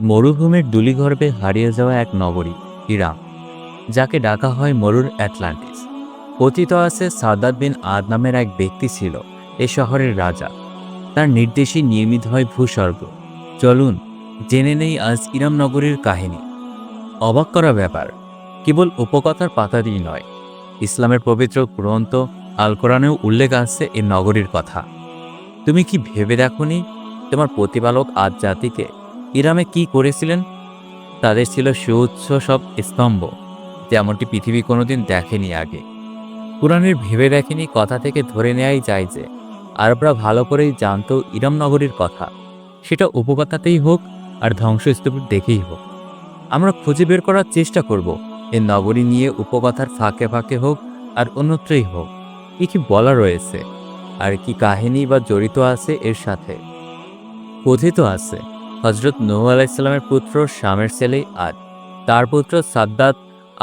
মরুভূমির দুলিগর্ভে হারিয়ে যাওয়া এক নগরী ইরাম যাকে ডাকা হয় মরুর অ্যাটলান্টিস। কথিত আছে সাদাত বিন আদ নামের এক ব্যক্তি ছিল, এ শহরের রাজা। তার নির্দেশেই নির্মিত হয় ভূস্বর্গ। চলুন, জেনে নেই আজ ইরাম নগরীর কাহিনী। অবাক করা ব্যাপার, কেবল উপকথার পাতাতেই নয়। ইসলামের পবিত্র গ্রন্থ আল কোরআনেও উল্লেখ আছে এই নগরীর কথা। তুমি কি ভেবে দেখনি, তোমার প্রতিপালক আজ জাতিকে ইরামে কি করেছিলেন? তাদের ছিল সুউচ্চ সব স্তম্ভ, যেমনটি পৃথিবী কোনোদিন দেখেনি আগে। কোরআনের ভেবে দেখেনি কথা থেকে ধরে নেয়াই যায় যে, আরবরা ভালো করেই জানত ইরাম নগরীর কথা। সেটা উপকথাতেই হোক আর ধ্বংসস্তূপ দেখেই হোক। আমরা খুঁজে বের করার চেষ্টা করব, এ নগরী নিয়ে উপকথার ফাঁকে ফাঁকে হোক আর অন্যত্রই হোক। কি কি বলা রয়েছে? আর কি কাহিনী বা জড়িত আছে এর সাথে? কথিত আছে। হজরত নূহ আলাইসাল্লামের পুত্র শামের ছেলে আদ তার পুত্র সাদ্দাত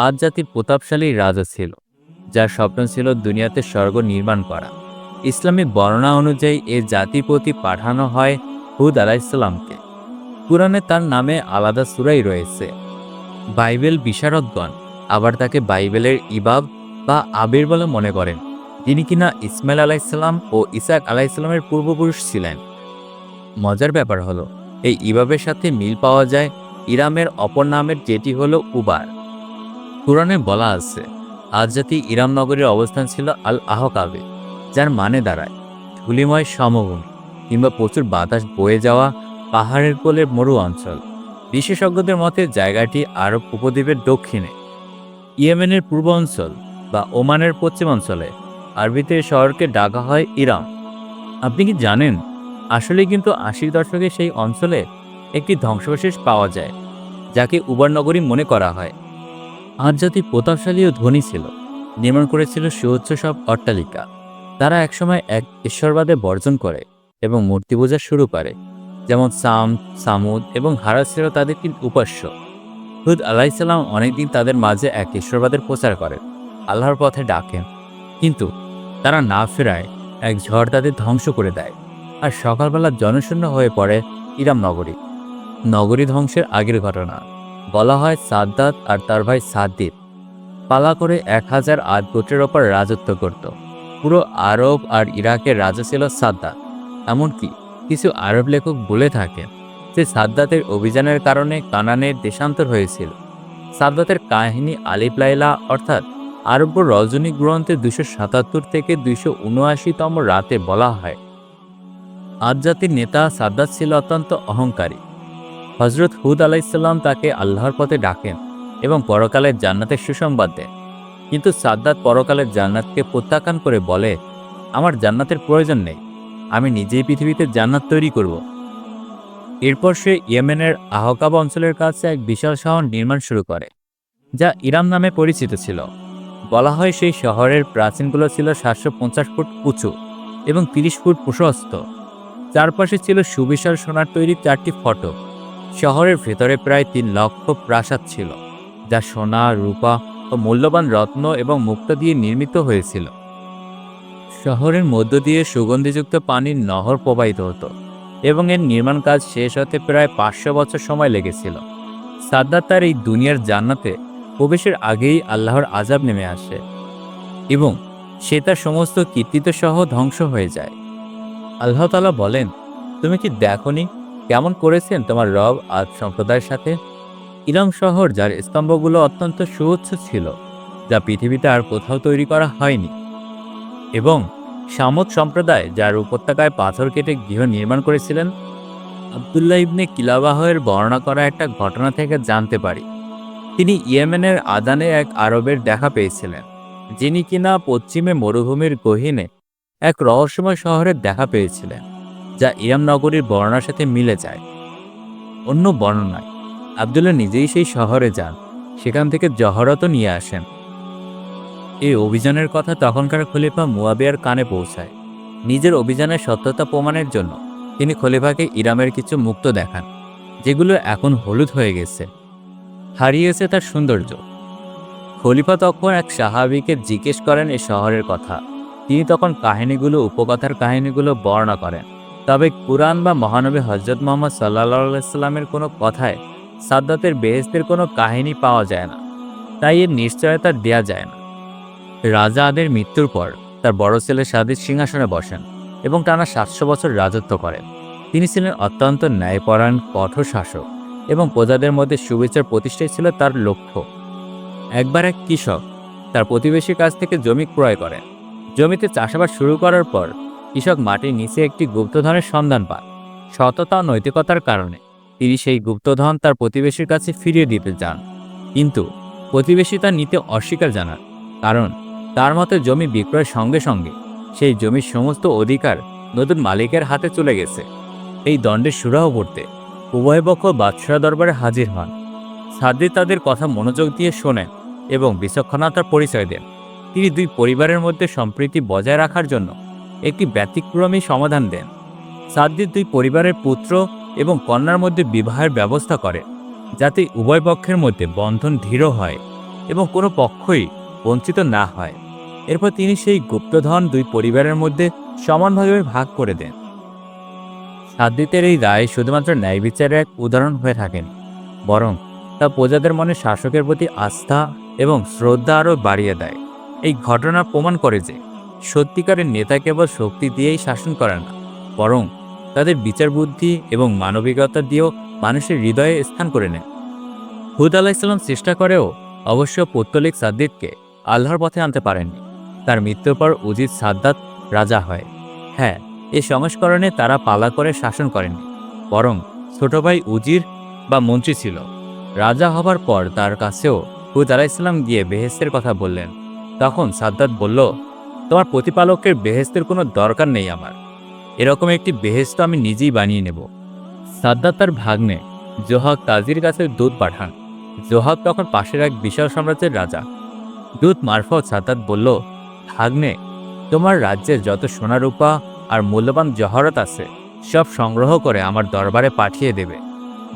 আদ জাতির প্রতাপশালী রাজা ছিল, যার স্বপ্ন ছিল দুনিয়াতে স্বর্গ নির্মাণ করা। ইসলামী বর্ণনা অনুযায়ী এ জাতির প্রতি পাঠানো হয় হুদ আলাইসাল্লামকে কোরআনে তার নামে আলাদা সুরাই রয়েছে। বাইবেল বিশারদগণ আবার তাকে বাইবেলের ইবাব বা আবির বলে মনে করেন তিনি কিনা ইসমাইল আলাইসাল্লাম ও ইসাক আলাইসাল্লামের পূর্বপুরুষ ছিলেন। মজার ব্যাপার হলো এই ইবাবের সাথে মিল পাওয়া যায় ইরামের অপর নামের যেটি হলো উবার। কোরআনে বলা আছে, আজ জাতি ইরাম নগরীর অবস্থান ছিল আল আহকাবে, যার মানে দাঁড়ায়, ধুলিময় সমভূমি কিংবা প্রচুর বাতাস বয়ে যাওয়া পাহাড়ের কোলের মরু অঞ্চল। বিশেষজ্ঞদের মতে জায়গাটি আরব উপদ্বীপের দক্ষিণে, ইয়েমেনের পূর্ব অঞ্চল বা ওমানের পশ্চিম অঞ্চলে। আরবিতে শহরকে ডাকা হয় ইরাম। আপনি কি জানেন আসলে কিন্তু আশির দশকে সেই অঞ্চলে একটি ধ্বংসাবশেষ পাওয়া যায়, যাকে উবার নগরী মনে করা হয়। আজ জাতি প্রতাপশালী ও ধনী ছিল, নির্মাণ করেছিল সুউচ্চ সব অট্টালিকা। তারা একসময় এক ঈশ্বরবাদে বর্জন করে এবং মূর্তি পূজা শুরু করে, যেমন সাম, সামুদ এবং হারাস ছিল তাদের কিন্তু উপাস্য। হুদ আলাইসাল্লাম অনেকদিন তাদের মাঝে এক ঈশ্বরবাদের প্রচার করেন, আল্লাহর পথে ডাকেন। কিন্তু তারা না ফেরায়, এক ঝড় তাদের ধ্বংস করে দেয়। আর সকালবেলা জনশূন্য হয়ে পড়ে ইরাম নগরী নগরী ধ্বংসের আগের ঘটনা। বলা হয় সাদ্দাত আর তার ভাই সাদ্দিদ পালা করে এক হাজার আট গোত্রের ওপর রাজত্ব করত। পুরো আরব আর ইরাকের রাজা ছিল সাদ্দাত। এমনকি কিছু আরব লেখক বলে থাকেন যে সাদ্দাতের অভিযানের কারণে কানানের দেশান্তর হয়েছিল। সাদ্দাতের কাহিনী আলিপ লাইলা অর্থাৎ আরব্য রজনী গ্রন্থে দুশো সাতাত্তর থেকে দুইশো উনআশিতম রাতে বলা হয় আজ জাতির নেতা সাদ্দাত ছিল অত্যন্ত অহংকারী। হজরত হুদ আলাইসাল্লাম তাকে আল্লাহর পথে ডাকেন এবং পরকালের জান্নাতের সুসংবাদ দেন। কিন্তু সাদ্দাত পরকালের জান্নাতকে প্রত্যাখ্যান করে বলে, আমার জান্নাতের প্রয়োজন নেই, আমি নিজেই পৃথিবীতে জান্নাত তৈরি করব। এরপর সে ইয়েমেনের আহকাব অঞ্চলের কাছে এক বিশাল শহর নির্মাণ শুরু করে, যা ইরাম নামে পরিচিত ছিল। বলা হয় সেই শহরের প্রাচীনগুলো ছিল সাতশো পঞ্চাশ ফুট উঁচু এবং তিরিশ ফুট প্রশস্ত। চারপাশে ছিল সুবিশাল সোনার তৈরি চারটি ফটক শহরের ভেতরে প্রায় তিন লক্ষ প্রাসাদ ছিল, যা সোনা, রূপা ও মূল্যবান রত্ন এবং মুক্ত দিয়ে নির্মিত হয়েছিল। শহরের মধ্য দিয়ে সুগন্ধিযুক্ত পানির নহর প্রবাহিত হতো এবং এর নির্মাণ কাজ শেষ হতে প্রায় পাঁচশো বছর সময় লেগেছিল। সাদ্দাত তার এই দুনিয়ার জান্নাতে প্রবেশের আগেই আল্লাহর আজাব নেমে আসে এবং সে তার সমস্ত কীর্তিত সহ ধ্বংস হয়ে যায়। আল্লাহ তালা বলেন, তুমি কি দেখনি কেমন করেছেন তোমার রব আজ সম্প্রদায়ের সাথে? ইরাম শহর যার স্তম্ভগুলো অত্যন্ত সুউচ্চ ছিল, যা পৃথিবীতে আর কোথাও তৈরি করা হয়নি এবং সামত সম্প্রদায় যার উপত্যকায় পাথর কেটে গৃহ নির্মাণ করেছিলেন? আবদুল্লাহ ইবনে কিলাবাহের বর্ণনা করা একটা ঘটনা থেকে জানতে পারি। তিনি ইয়েমেনের আদানে এক আরবের দেখা পেয়েছিলেন, যিনি কিনা পশ্চিমে মরুভূমির গহীনে এক রহস্যময় শহরের দেখা পেয়েছিলেন, যা ইরাম নগরীর বর্ণার সাথে মিলে যায়। অন্য বর্ণনায়, আবদুল্লাহ নিজেই সেই শহরে যান, সেখান থেকে জহরতও নিয়ে আসেন। এই অভিযানের কথা তখনকার খলিফা মুয়াবিয়ার কানে পৌঁছায়। নিজের অভিযানের সত্যতা প্রমাণের জন্য তিনি খলিফাকে ইরামের কিছু মুক্ত দেখান, যেগুলো এখন হলুদ হয়ে গেছে। হারিয়েছে তার সৌন্দর্য। খলিফা তখন এক সাহাবিকে জিজ্ঞেস করেন এই শহরের কথা। তিনি তখন কাহিনীগুলো, উপকথার কাহিনীগুলো বর্ণনা করেন। তবে কুরআন বা মহানবী হজরত মোহাম্মদ সাল্লাহ সাল্লামের কোনো কথায় সাদ্দাতের বেহেস্তের কোনো কাহিনী পাওয়া যায় না। তাই এর নিশ্চয়তা দেয়া যায় না। রাজা আদের মৃত্যুর পর তার বড় ছেলে সাদিদ সিংহাসনে বসেন এবং টানা সাতশো বছর রাজত্ব করেন। তিনি ছিলেন অত্যন্ত ন্যায়পরায়ণ, কঠোর শাসক এবং প্রজাদের মধ্যে সুবিচার প্রতিষ্ঠাই ছিল তার লক্ষ্য। একবার এক কৃষক তার প্রতিবেশীর কাছ থেকে জমি ক্রয় করেন। জমিতে চাষাবাদ শুরু করার পর কৃষক মাটির নিচে একটি গুপ্তধনের সন্ধান পান। সততা ও নৈতিকতার কারণে তিনি সেই গুপ্তধন তার প্রতিবেশীর কাছে ফিরিয়ে দিতে চান। কিন্তু প্রতিবেশী তা নিতে অস্বীকার জানান, কারণ তার মতে জমি বিক্রয়ের সঙ্গে সঙ্গে সেই জমির সমস্ত অধিকার নতুন মালিকের হাতে চলে গেছে। এই দণ্ডের সুরাহ পড়তে উভয় পক্ষ বাদশাহ দরবারে হাজির হন। সাদ্দি তাদের কথা মনোযোগ দিয়ে শোনেন এবং বিচক্ষণতার পরিচয় দেন। তিনি দুই পরিবারের মধ্যে সম্প্রীতি বজায় রাখার জন্য একটি ব্যতিক্রমী সমাধান দেন। সাদ্দির দুই পরিবারের পুত্র এবং কন্যার মধ্যে বিবাহের ব্যবস্থা করে, যাতে উভয় পক্ষের মধ্যে বন্ধন দৃঢ় হয় এবং কোনো পক্ষই বঞ্চিত না হয়। এরপর তিনি সেই গুপ্তধন দুই পরিবারের মধ্যে সমানভাবে ভাগ করে দেন। সাদ্দিতের এই রায় শুধুমাত্র ন্যায় বিচারের এক উদাহরণ হয়ে থাকেন, বরং তা প্রজাদের মনে শাসকের প্রতি আস্থা এবং শ্রদ্ধা আরও বাড়িয়ে দেয়। এই ঘটনা প্রমাণ করে যে সত্যিকারের নেতা কেবল শক্তি দিয়েই শাসন করে না, বরং তাদের বিচার বুদ্ধি এবং মানবিকতা দিয়েও মানুষের হৃদয়ে স্থান করে নেয় হুদ আলাহ ইসলাম চেষ্টা করেও অবশ্য পত্তলিক সাদ্দিদকে আল্লাহর পথে আনতে পারেননি। তার মৃত্যুর পর উজিত সাদ্দাত রাজা হয়। হ্যাঁ এই সংস্করণে তারা পালা করে শাসন করেননি, বরং ছোট ভাই উজির বা মন্ত্রী ছিল। রাজা হবার পর তার কাছেও হুদ আলাহ ইসলাম গিয়ে বেহেস্তের কথা বললেন। তখন সাদ্দাত বলল, তোমার প্রতিপালকের বেহেস্তের কোনো দরকার নেই আমার। এরকম একটি বেহেস্ত আমি নিজেই বানিয়ে নেব। সাদ্দাত তার ভাগ্নে জোহাক তাজির কাছে দুধ পাঠান। জোহাক তখন পাশের এক বিশাল সাম্রাজ্যের রাজা। দূত মারফত সাদ্দাত বলল, ভাগ্নে, তোমার রাজ্যের যত সোনারূপা আর মূল্যবান জহরত আছে, সব সংগ্রহ করে আমার দরবারে পাঠিয়ে দেবে।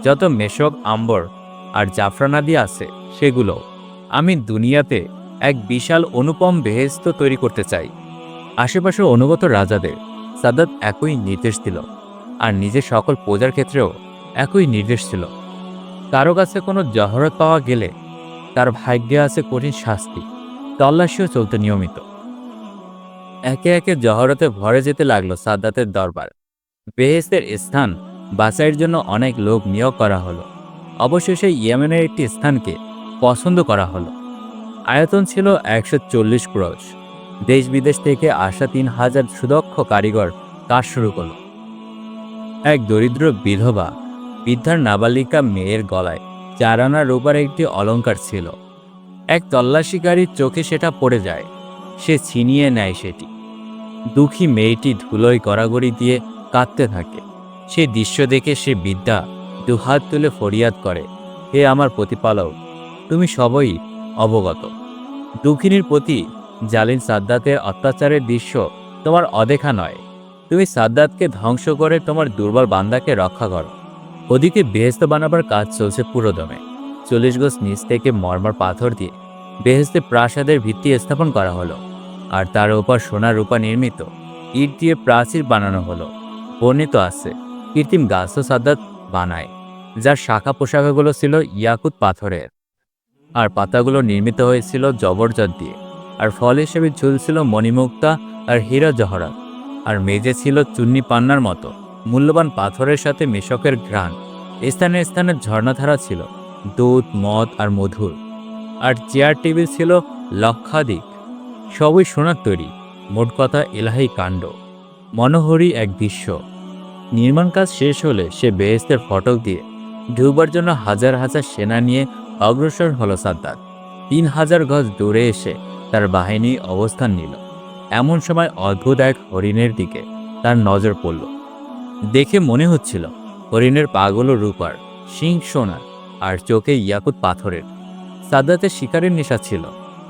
যত মেশক, আম্বর আর জাফরানাদি আছে, সেগুলো আমি দুনিয়াতে এক বিশাল অনুপম বেহেস্ত তৈরি করতে চাই। আশেপাশের অনুগত রাজাদের সাদাত একই নির্দেশ দিল, আর নিজের সকল প্রজার ক্ষেত্রেও একই নির্দেশ ছিল। কারও কাছে কোনো জহরত পাওয়া গেলে তার ভাগ্যে আছে কঠিন শাস্তি, তল্লাশিও চলতে নিয়মিত। একে একে জহরতে ভরে যেতে লাগল সাদ্দাতের দরবার। বেহেস্তের স্থান বাছাইয়ের জন্য অনেক লোক নিয়োগ করা হলো। অবশেষে ইয়েমেনের একটি স্থানকে পছন্দ করা হলো। আয়তন ছিল একশো চল্লিশ ক্রোশ। দেশ বিদেশ থেকে আসা তিন হাজার সুদক্ষ কারিগর কাজ শুরু করল। এক দরিদ্র বিধবা বৃদ্ধার নাবালিকা মেয়ের গলায় চার আনা রূপার একটি অলংকার ছিল। এক তল্লাশিকারীর চোখে সেটা পড়ে যায়, সে ছিনিয়ে নেয় সেটি। দুঃখী মেয়েটি ধুলোয় গড়াগড়ি দিয়ে কাঁদতে থাকে। সে দৃশ্য দেখে সে বিদ্যা দুহাত তুলে ফরিয়াদ করে, হে আমার প্রতিপালক, তুমি সবই অবগত। দুঃখিনীর প্রতি জালিন সাদ্দাতের অত্যাচারের দৃশ্য তোমার অদেখা নয়। তুমি সাদ্দাতকে ধ্বংস করে তোমার দুর্বল বান্দাকে রক্ষা করো। ওদিকে বেহেস্ত বানাবার কাজ চলছে পুরোদমে। চল্লিশ গজ নিচ থেকে মর্মর পাথর দিয়ে বেহেস্তে প্রাসাদের ভিত্তি স্থাপন করা হলো। আর তার উপর সোনা রূপা নির্মিত ইট দিয়ে প্রাচীর বানানো হলো। বর্ণিত আছে, কৃত্রিম গাছও সাদ্দাত বানায়, যার শাখা পোশাকাগুলো ছিল ইয়াকুত পাথরের। আর পাতাগুলো নির্মিত হয়েছিল জবরজত দিয়ে। আর ফল হিসেবে ঝুলছিল মণিমুক্তা আর হীরা জহরাত। আর মেজে ছিল চুন্নি পান্নার মতো। মূল্যবান পাথরের সাথে মেশকের ঘ্রাণ। স্থানে স্থানে ঝর্ণাধারা ছিল। দুধ, মদ আর মধুর। আর চেয়ার টেবিল ছিল লক্ষাধিক। সবই সোনার তৈরি। মোট কথা এলাহি কাণ্ড। মনোহরী এক দৃশ্য। নির্মাণ কাজ শেষ হলে সে বেহেস্তের ফটক দিয়ে ঢুকবার জন্য হাজার হাজার সেনা নিয়ে অগ্রসর হলো সাদ্দাত। তিন হাজার গজ দূরে এসে তার বাহিনী অবস্থান নিল। এমন সময় অদ্ভুত এক হরিণের দিকে তার নজর পড়ল। দেখে মনে হচ্ছিল, হরিণের পাগুলো রূপার শিং সোনার আর চোখে ইয়াকুত পাথরের। সাদ্দাতের শিকারের নেশা ছিল।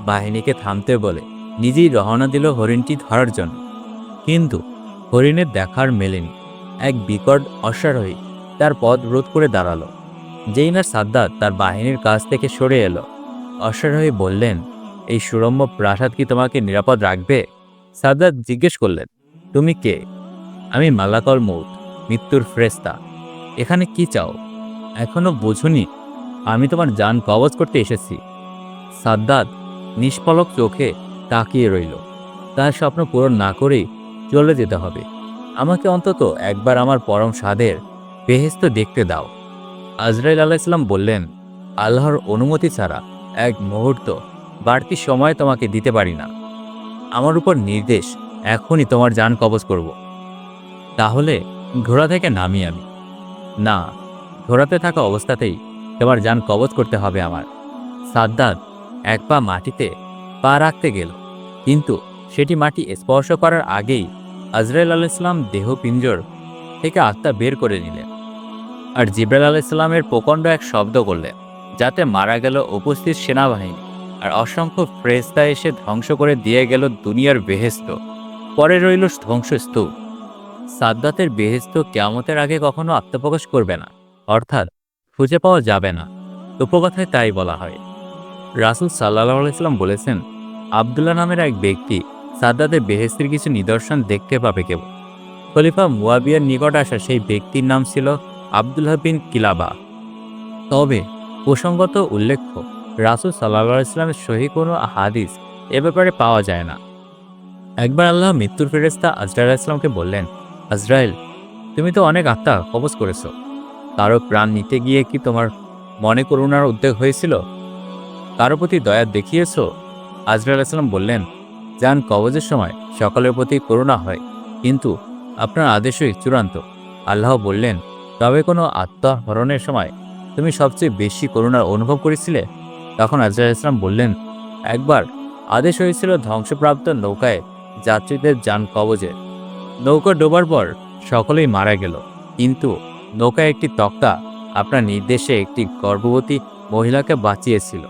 বাহিনীকে থামতে বলে নিজেই রওনা দিল হরিণটি ধরার জন্য। কিন্তু হরিণের দেখার মেলেনি। এক বিকট অশ্বারোহী তার পথ রোধ করে দাঁড়াল। যেই না সাদ্দাত তার বাহিনীর কাছ থেকে সরে এলো। অশ্বারোহী বললেন, এই সুরম্য প্রাসাদ কি তোমাকে নিরাপদ রাখবে? সাদ্দাত জিজ্ঞেস করলেন, তুমি কে? আমি মালাকল মৌত মৃত্যুর ফ্রেস্তা। এখানে কি চাও? এখনও বোঝনি, আমি তোমার যান কবজ করতে এসেছি। সাদ্দাত নিষ্পলক চোখে তাকিয়ে রইল। তার স্বপ্ন পূরণ না করেই চলে যেতে হবে। আমাকে অন্তত একবার আমার পরম স্বাদের বেহেস্ত দেখতে দাও। আজরাইল আলাইসলাম বললেন, আল্লাহর অনুমতি ছাড়া এক মুহূর্ত বাড়তি সময় তোমাকে দিতে পারি না। আমার উপর নির্দেশ, এখনই তোমার যান কবজ করব। তাহলে ঘোড়া থেকে নামি আমি। না, ঘোড়াতে থাকা অবস্থাতেই তোমার যান কবজ করতে হবে আমার। সাদ্দাত এক পা মাটিতে পা রাখতে গেল, কিন্তু সেটি মাটি স্পর্শ করার আগেই আজরাইল আলাইসলাম দেহ পিঞ্জর থেকে আত্মা বের করে নিলেন। আর জিব্রাইল আলাইসাল্লামের প্রকণ্ড এক শব্দ করলেন যাতে মারা গেল উপস্থিত সেনাবাহিনী আর অসংখ্য ফ্রেস্তা এসে ধ্বংস করে দিয়ে গেল দুনিয়ার বেহেস্ত পরে রইল ধ্বংসস্তূপ। সাদ্দাতের বেহেস্ত কেয়ামতের আগে কখনো আত্মপ্রকাশ করবে না, অর্থাৎ খুঁজে পাওয়া যাবে না। উপকথায় তাই বলা হয়। রাসুল সাল্লাহ আলাইসাল্লাম বলেছেন, আবদুল্লাহ নামের এক ব্যক্তি সাদ্দাতের বেহেস্তির কিছু নিদর্শন দেখতে পাবে কেবল। খলিফা মুয়াবিয়ার নিকট আসা সেই ব্যক্তির নাম ছিল আবদুল্লাহ বিন কিলাবা। তবে, প্রসঙ্গত উল্লেখ্য, রাসুল সাল্লাহ ইসলামের সহি কোনো হাদিস এ ব্যাপারে পাওয়া যায় না। একবার আল্লাহ মৃত্যুর ফেরেস্তা আজরাইল ইসলামকে বললেন, আজরাইল, তুমি তো অনেক আত্মা কবজ করেছ। কারও প্রাণ নিতে গিয়ে কি তোমার মনে করুণার উদ্বেগ হয়েছিল? কারও প্রতি দয়া দেখিয়েছো? আজরাইল ইসলাম বললেন, যান, কবজের সময় সকলের প্রতি করুণা হয়, কিন্তু আপনার আদেশই চূড়ান্ত। আল্লাহ বললেন তবে কোনো আত্মহরণের সময় তুমি সবচেয়ে বেশি করুণার অনুভব করেছিলে? তখন আজরাইল ইসলাম বললেন, একবার আদেশ হয়েছিল ধ্বংসপ্রাপ্ত নৌকায় যাত্রীদের যান কবজে। নৌকা ডোবার পর সকলেই মারা গেল। কিন্তু নৌকায় একটি তক্তা আপনার নির্দেশে একটি গর্ভবতী মহিলাকে বাঁচিয়েছিল।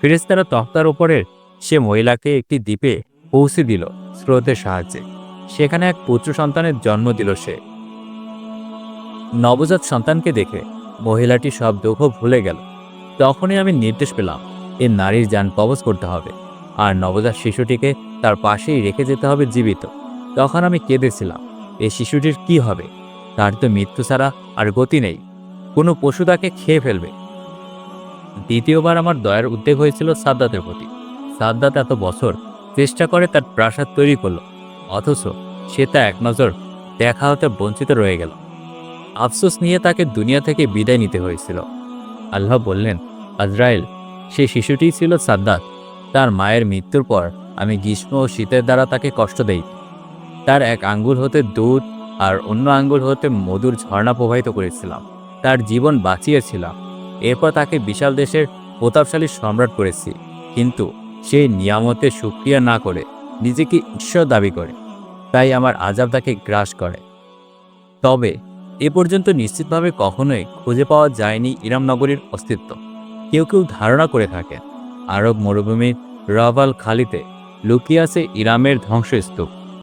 ফিরেস্তারা তক্তার উপরের সে মহিলাকে একটি দ্বীপে পৌঁছে দিল স্রোতের সাহায্যে। সেখানে এক পুত্র সন্তানের জন্ম দিল সে। নবজাত সন্তানকে দেখে মহিলাটি সব দুঃখ ভুলে গেল। তখনই আমি নির্দেশ পেলাম এ নারীর যান কবজ করতে হবে আর নবজাত শিশুটিকে তার পাশেই রেখে যেতে হবে জীবিত। তখন আমি কেঁদেছিলাম, এই শিশুটির কি হবে? তার তো মৃত্যু ছাড়া আর গতি নেই, কোনো পশু তাকে খেয়ে ফেলবে। দ্বিতীয়বার আমার দয়ার উদ্বেগ হয়েছিল সাদ্দাতের প্রতি। সাদ্দাত এত বছর চেষ্টা করে তার প্রাসাদ তৈরি করল, অথচ সে তা এক নজর দেখা হতে বঞ্চিত রয়ে গেল। আফসোস নিয়ে তাকে দুনিয়া থেকে বিদায় নিতে হয়েছিল। আল্লাহ বললেন, আজরাইল সেই শিশুটিই ছিল সাদ্দাত। তার মায়ের মৃত্যুর পর আমি গ্রীষ্ম ও শীতের দ্বারা তাকে কষ্ট দেই। তার এক আঙ্গুল হতে দুধ আর অন্য আঙ্গুল হতে মধুর ঝর্ণা প্রবাহিত করেছিলাম। তার জীবন বাঁচিয়েছিলাম। এরপর তাকে বিশাল দেশের প্রতাপশালী সম্রাট করেছি। কিন্তু সেই নিয়ামতে সুক্রিয়া না করে নিজেকে ঈশ্বর দাবি করে। তাই আমার আজাব তাকে গ্রাস করে। তবে এ পর্যন্ত নিশ্চিতভাবে কখনোই খুঁজে পাওয়া যায়নি ইরাম নগরীর অস্তিত্ব। কেউ কেউ ধারণা করে থাকেন, আরব মরুভূমির রাভাল খালিতে লুকিয়াছে ইরামের ধ্বংসস্তূপ।